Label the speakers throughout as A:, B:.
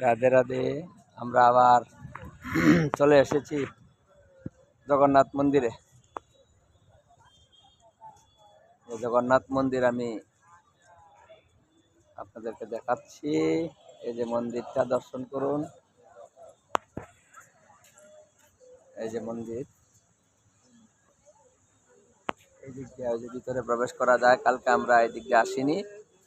A: রাধে রাধে। আমরা আবার চলে এসেছি জগন্নাথ মন্দিরে। জগন্নাথ মন্দির আমি আপনাদেরকে দেখাচ্ছি। এই যে মন্দিরটা দর্শন করুন। এই যে মন্দির। এই দিক দিয়ে ওই যে ভিতরে প্রবেশ করা যায়। কালকে আমরা এই দিক দিয়ে আসিনি।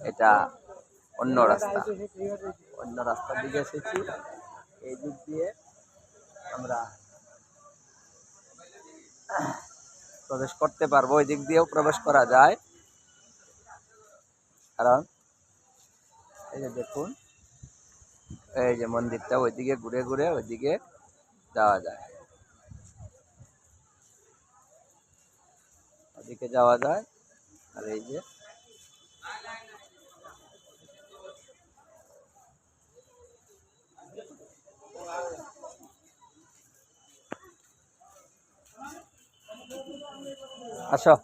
A: এটা অন্য রাস্তা। অন্য রাস্তার দিকে এসেছি। এই দিক দিয়ে আমরা প্রবেশ করতে পারব। ওই দিক দিয়েও প্রবেশ করা যায়। কারণ এই যে দেখুন, এই যে মন্দিরটা ওইদিকে ঘুরে ঘুরে ওইদিকে যাওয়া যায়। ওদিকে যাওয়া যায়। আর এই যে আসো।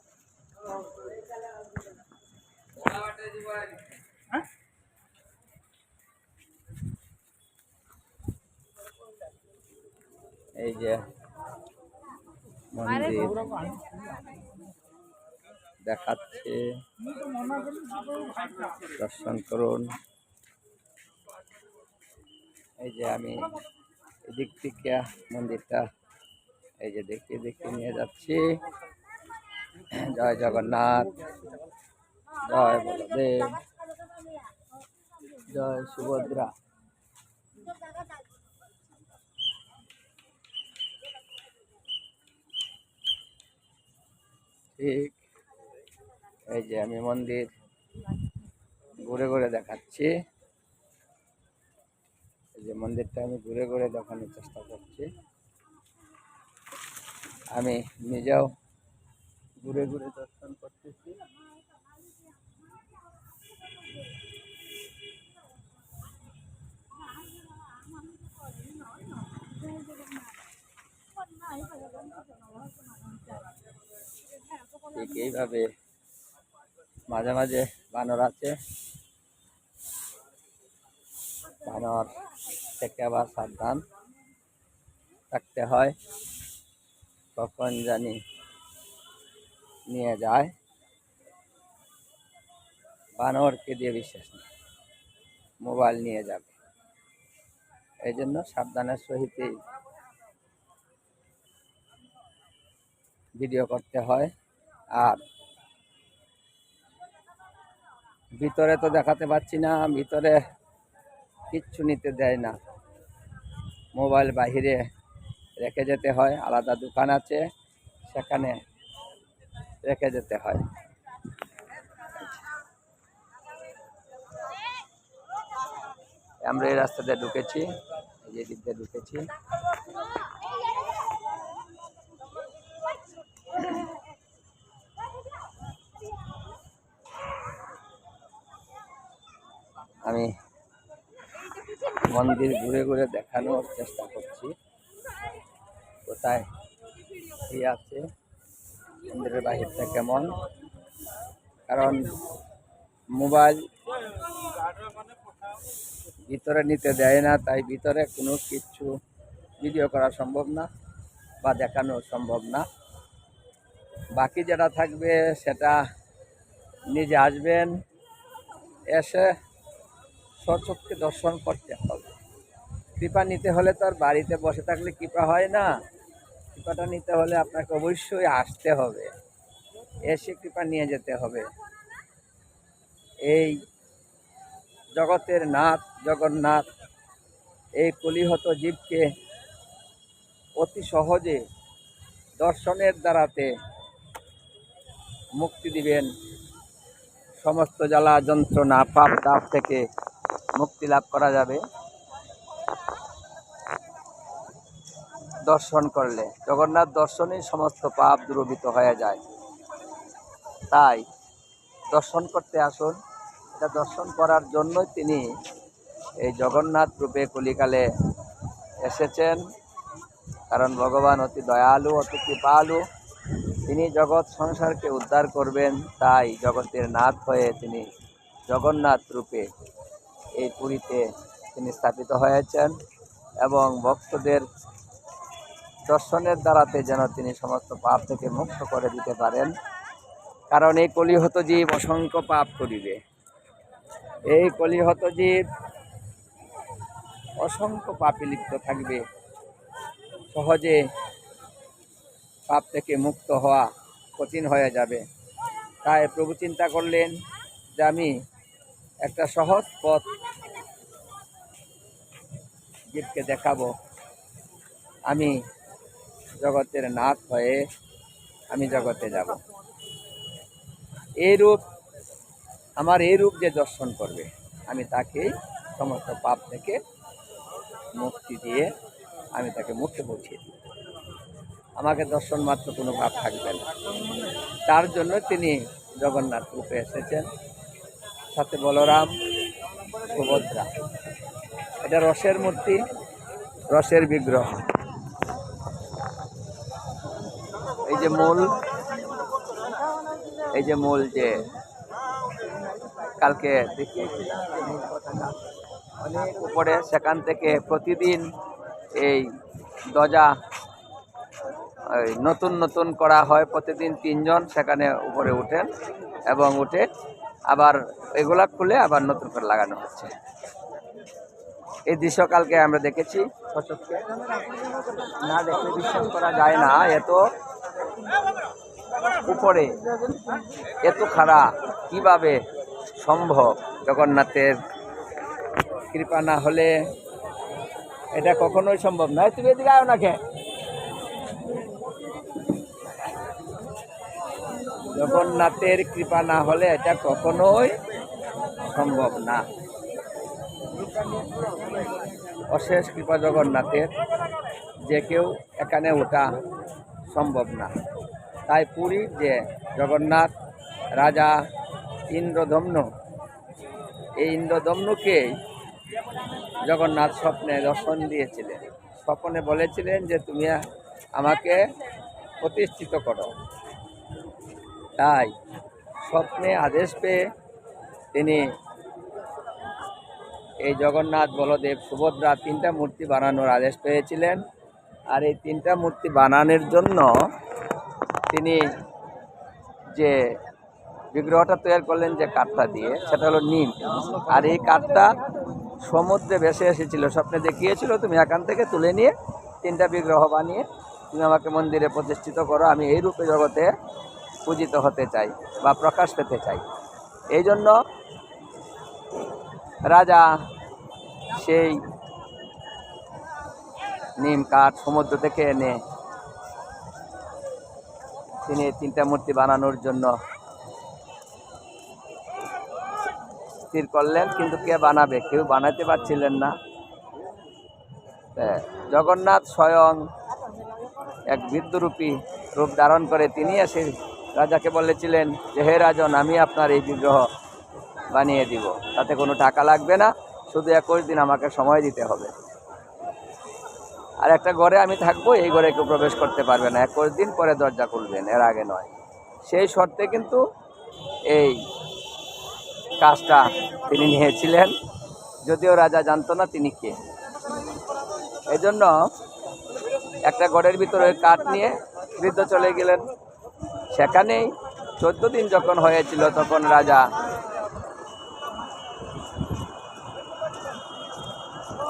A: এই যে মন্দির। দেখাচ্ছে। দর্শন করুন। এই যে আমি এদিক থেকে মন্দিরটা এই যে দেখিয়ে দেখিয়ে নিয়ে যাচ্ছি। জয় জগন্নাথ, জয় বলদেব, জয় সুভদ্রা। ঠিক, এই যে আমি মন্দির ঘুরে ঘুরে দেখাচ্ছি। যে মন্দিরটা আমি ঘুরে ঘুরে দেখানোর চেষ্টা করছি। আমি নিজেও ঘুরে ঘুরে দর্শন করতেছি। ঠিক এইভাবে মাঝে মাঝে বানর আছে। বানর থেকে আবার সাবধান থাকতে হয়। কখন জানি নিয়ে যায়। বানরকে দিয়ে বিশ্বাস নেই। মোবাইল নিয়ে যাবে। এই জন্য সাবধানের সহিতই ভিডিও করতে হয়। আর ভিতরে তো দেখাতে পাচ্ছি না, ভিতরে কিচ্ছু নিতে দেয় না। মোবাইল বাহিরে রেখে যেতে হয়, আলাদা দোকান আছে, সেখানে রেখে যেতে হয়। আমরা এই রাস্তা দিয়ে ঢুকেছি যে দিক দিয়ে ঢুকেছি। আমি মন্দির ঘুরে ঘুরে দেখানোর চেষ্টা করছি। কোথায়? কি আছে। মন্দিরের বাহিরটা কেমন? কারণ মোবাইল ভিতরে নিতে দেয় না, তাই ভিতরে কোনো কিছু ভিডিও করা সম্ভব না বা দেখানো সম্ভব না। বাকি যেটা থাকবে সেটা নিজে আসবেন, এসে সচক্ষে দর্শন করতে হবে। কৃপা নিতে হলে তো আর বাড়িতে বসে থাকলে কৃপা হয় না। কৃপাটা নিতে হলে আপনাকে অবশ্যই আসতে হবে। এসে কৃপা নিয়ে যেতে হবে। এই জগতের নাথ, জগন্নাথ, এই কলিহত জীবকে অতি সহজে দর্শনের দ্বারাতে মুক্তি দিবেন। সমস্ত জ্বালা যন্ত্রণা, পাপ তাপ থেকে মুক্তি লাভ করা যাবে। দর্শন করলে, জগন্নাথ দর্শনেই সমস্ত পাপ দূরীভূত হয়ে যায়। তাই দর্শন করতে আসুন। এটা দর্শন করার জন্যই তিনি এই জগন্নাথ রূপে কলিকালে এসেছেন। কারণ ভগবান অতি দয়ালু, অতি কৃপালু। তিনি জগৎ সংসারকে উদ্ধার করবেন, তাই জগতের নাথ হয়ে তিনি জগন্নাথ রূপে এই পুরীতে তিনি স্থাপিত হয়েছেন। এবং ভক্তদের দর্শনের দ্বারাতে যেন তিনি সমস্ত পাপ থেকে মুক্ত করে দিতে পারেন। কারণ এই কলিহত জীব অসংখ্য পাপ করিবে। এই কলিহত জীব অসংখ্য পাপে লিপ্ত থাকবে। সহজে পাপ থেকে মুক্ত হওয়া কঠিন হয়ে যাবে। তাই প্রভু চিন্তা করলেন যে আমি একটা সহজ পথ জীবকে দেখাবো। আমি জগতের নাথ হয়ে আমি জগতে যাব। এই রূপ আমার এই রূপ যে দর্শন করবে, আমি তাকেই সমস্ত পাপ থেকে মুক্তি দিয়ে আমি তাকে মুক্তি পৌঁছিয়ে দিই আমাকে দর্শন মাত্র কোনো ভাব থাকবে না। তার জন্য তিনি জগন্নাথ রূপে এসেছেন। সাথে বলরাম, সুভদ্রা। এটা রসের মূর্তি, রসের বিগ্রহ। এই যে মূল, এই যে মূল যে কালকে অনেক উপরে সেখান থেকে প্রতিদিন এই ওই নতুন নতুন করা হয় প্রতিদিন তিনজন, সেখানে উপরে উঠেন এবং উঠে আবার এগুলা খুলে আবার নতুন করে লাগানো হচ্ছে। এই দৃশ্য কালকে আমরা দেখেছি না দেখলে বিশ্বাস করা যায় না, এত উপরে এত খারাপ কীভাবে সম্ভব? জগন্নাথের কৃপা না হলে এটা কখনোই সম্ভব নয়। তুমি এদিকে আয় না জগন্নাথের কৃপা না হলে এটা কখনোই সম্ভব না। অশেষ কৃপা জগন্নাথের। যে কেউ এখানে ওঠা সম্ভব না। তাই পুরীর যে জগন্নাথ, রাজা ইন্দ্রদম্ন এই ইন্দ্রদম্নকেই জগন্নাথ স্বপ্নে দর্শন দিয়েছিলেন। স্বপ্নে বলেছিলেন যে, তুমি আমাকে প্রতিষ্ঠিত করো। তাই স্বপ্নে আদেশ পেয়ে তিনি এই জগন্নাথ, বলদেব, সুভদ্রা তিনটা মূর্তি বানানোর আদেশ পেয়েছিলেন। আর এই তিনটা মূর্তি বানানোর জন্য তিনি যে বিগ্রহটা তৈরি করলেন যে কাঠটা দিয়ে, সেটা হলো নিম। আর এই কাঠটা সমুদ্রে ভেসে এসেছিল। স্বপ্নে দেখিয়েছিল, তুমি এখান থেকে তুলে নিয়ে তিনটা বিগ্রহ বানিয়ে তুমি আমাকে মন্দিরে প্রতিষ্ঠিত করো। আমি এই রূপে জগতে পূজিত হতে চাই বা প্রকাশ পেতে চাই। এই জন্য রাজা সেই নিম কাঠ সমুদ্র থেকে এনে তিনি তিনটা মূর্তি বানানোর জন্য স্থির করলেন, কিন্তু কে বানাবে? কেউ বানাতে পারছিলেন না। জগন্নাথ স্বয়ং এক বৃদ্ধরূপী রূপ ধারণ করে তিনি এসে রাজাকে বলেছিলেন যে, হে রাজন, আমি আপনার এই বিগ্রহ বানিয়ে দিব। তাতে কোনো টাকা লাগবে না। শুধু একুশ দিন আমাকে সময় দিতে হবে। আর একটা ঘরে আমি থাকব, এই ঘরে কেউ প্রবেশ করতে পারবে না। একুশ দিন, পরে দরজা খুলবেন, এর আগে নয়। সেই শর্তে কিন্তু এই কাজটা তিনি নিয়েছিলেন। যদিও রাজা জানতো না তিনি কে। এই জন্য একটা ঘরের ভিতরে কাঠ নিয়ে বৃদ্ধ চলে গেলেন। সেখানেই চোদ্দ দিন যখন হয়েছিল, তখন রাজা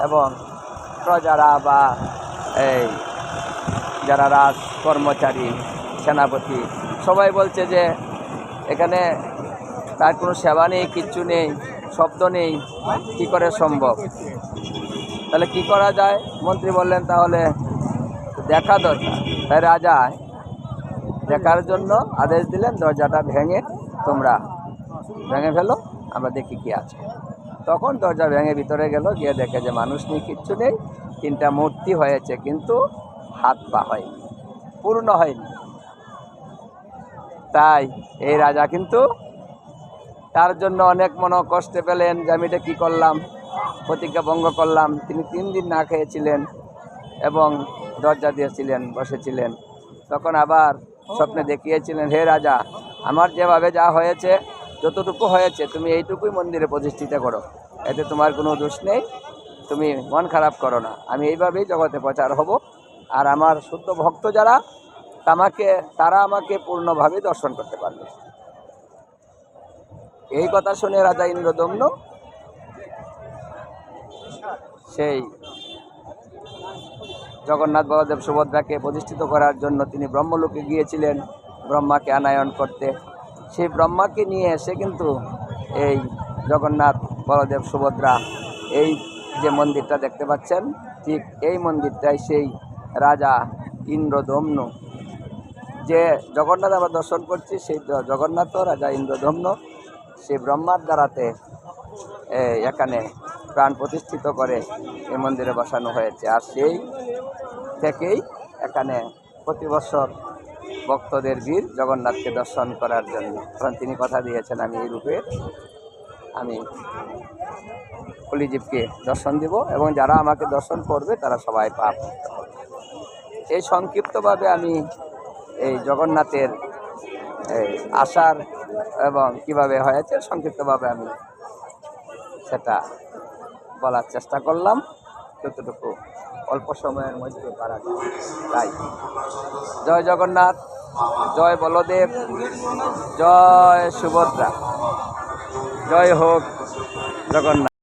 A: এবং প্রজারা বা এই যারা রাজ কর্মচারী, সেনাপতি, সবাই বলছে যে এখানে তার কোনো সেবা নেই, কিচ্ছু নেই, শব্দ নেই, কি করে সম্ভব? তাহলে কি করা যায়? মন্ত্রী বললেন, তাহলে দেখা দরকার। তাই রাজা দেখার জন্য আদেশ দিলেন, দরজাটা ভেঙে তোমরা ভেঙে ফেলো, আমরা দেখি কি আছে। তখন দরজা ভেঙে ভিতরে গেল, গিয়ে দেখে যে মানুষ নেই কিচ্ছু নেই, তিনটা মূর্তি হয়েছে কিন্তু হাত পা হয়নি, পূর্ণ হয়নি। তাই এই রাজা কিন্তু তার জন্য অনেক মনে কষ্টে পেলেন, যে আমি এটা কী করলাম? প্রতিজ্ঞা ভঙ্গ করলাম। তিনি তিন দিন না খেয়েছিলেন এবং দরজা দিয়েছিলেন, বসেছিলেন। তখন আবার স্বপ্নে দেখিয়েছিলেন, হে রাজা, আমার যেভাবে যা হয়েছে, যতটুকু হয়েছে, তুমি এইটুকুই মন্দিরে প্রতিষ্ঠিত করো। এতে তোমার কোনো দোষ নেই। তুমি মন খারাপ করো না। আমি এইভাবেই জগতে প্রচার হব। আর আমার শুদ্ধ ভক্ত যারা আমাকে তারা আমাকে পূর্ণভাবে দর্শন করতে পারবে। এই কথা শুনে রাজা ইন্দ্রদম্ন সেই জগন্নাথ বলদেব সুভদ্রাকে প্রতিষ্ঠিত করার জন্য তিনি ব্রহ্মলোকে গিয়েছিলেন, ব্রহ্মাকে আনায়ন করতে। সেই ব্রহ্মাকে নিয়ে এসে কিন্তু এই জগন্নাথ, বলদেব, সুভদ্রা, এই যে মন্দিরটা দেখতে পাচ্ছেন, ঠিক এই মন্দিরটাই সেই রাজা ইন্দ্রদম্ন যে জগন্নাথ আমরা দর্শন করছি, সেই জগন্নাথ রাজা ইন্দ্রদম্ন সেই ব্রহ্মার দ্বারাতে এখানে প্রাণ প্রতিষ্ঠিত করে এই মন্দিরে বসানো হয়েছে। আর সেই থেকেই এখানে প্রতি বছর ভক্তদের ভিড় জগন্নাথকে দর্শন করার জন্য। কারণ তিনি কথা দিয়েছেন আমি এই রূপে। আমি কলিজীবকে দর্শন দিব এবং যারা আমাকে দর্শন করবে, তারা সবাই পাপ এই সংক্ষিপ্তভাবে আমি এই জগন্নাথের আসার এবং কীভাবে হয়েছে, সংক্ষিপ্তভাবে আমি সেটা বলার চেষ্টা করলাম। যতটুকু অল্প সময়ের মধ্যে পারা তাই। জয় জগন্নাথ, জয় বলদেব, জয় সুভদ্রা। জয় হোক জগন্নাথ।